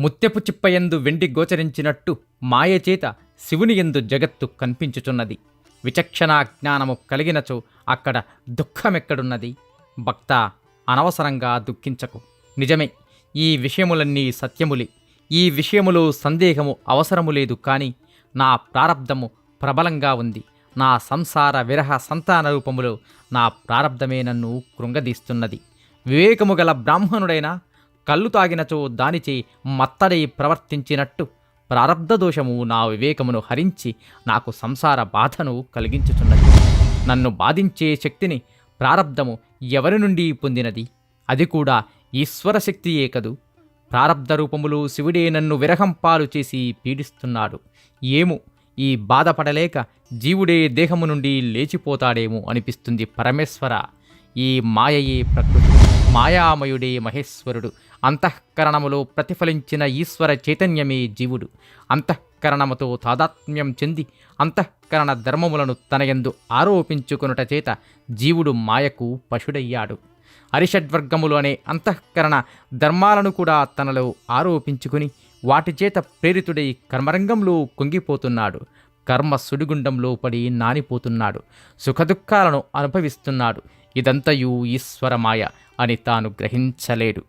ముత్యపు చిప్పయందు వెండి గోచరించినట్టు మాయచేత శివునియందు జగత్తు కనిపించుచున్నది. విచక్షణా జ్ఞానము కలిగినచో అక్కడ దుఃఖమెక్కడున్నది. భక్త అనవసరంగా దుఃఖించకు. నిజమే ఈ విషయములన్నీ సత్యములే. ఈ విషయములో సందేహము అవసరము లేదు కానీ నా ప్రారబ్ధము ప్రబలంగా ఉంది. నా సంసార విరహ సంతాన రూపములో నా ప్రారబ్ధమే నన్ను కృంగదీస్తున్నది. వివేకము గల బ్రాహ్మణుడైన కళ్ళు తాగినచో దానిచే మత్తడై ప్రవర్తించినట్టు ప్రారబ్ధ దోషము నా వివేకమును హరించి నాకు సంసార బాధను కలిగించుచున్నది. నన్ను బాధించే శక్తిని ప్రారబ్ధము ఎవరి నుండి పొందినది? అది కూడా ఈశ్వర శక్తియే కదూ? ప్రారబ్ధ రూపములు శివుడే నన్ను విరహంపాలు చేసి పీడిస్తున్నాడు. ఏము ఈ బాధపడలేక జీవుడే దేహము నుండి లేచిపోతాడేమో అనిపిస్తుంది పరమేశ్వర. ఈ మాయయే ప్రకృతి. మాయామయుడే మహేశ్వరుడు. అంతఃకరణములో ప్రతిఫలించిన ఈశ్వర చైతన్యమే జీవుడు. అంతఃకరణముతో తాదాత్మ్యం చెంది అంతఃకరణ ధర్మములను తనయందు ఆరోపించుకొనుట చేత జీవుడు మాయకు పశుడయ్యాడు. అరిషడ్వర్గములు అనే అంతఃకరణ ధర్మాలను కూడా తనలో ఆరోపించుకుని వాటి చేత ప్రేరితుడై కర్మరంగంలో కుంగిపోతున్నాడు. కర్మ సుడిగుండంలో పడి నానిపోతున్నాడు. సుఖదుఖాలను అనుభవిస్తున్నాడు. ఇదంతయు ఈశ్వరమాయ అని తాను గ్రహించలేడు.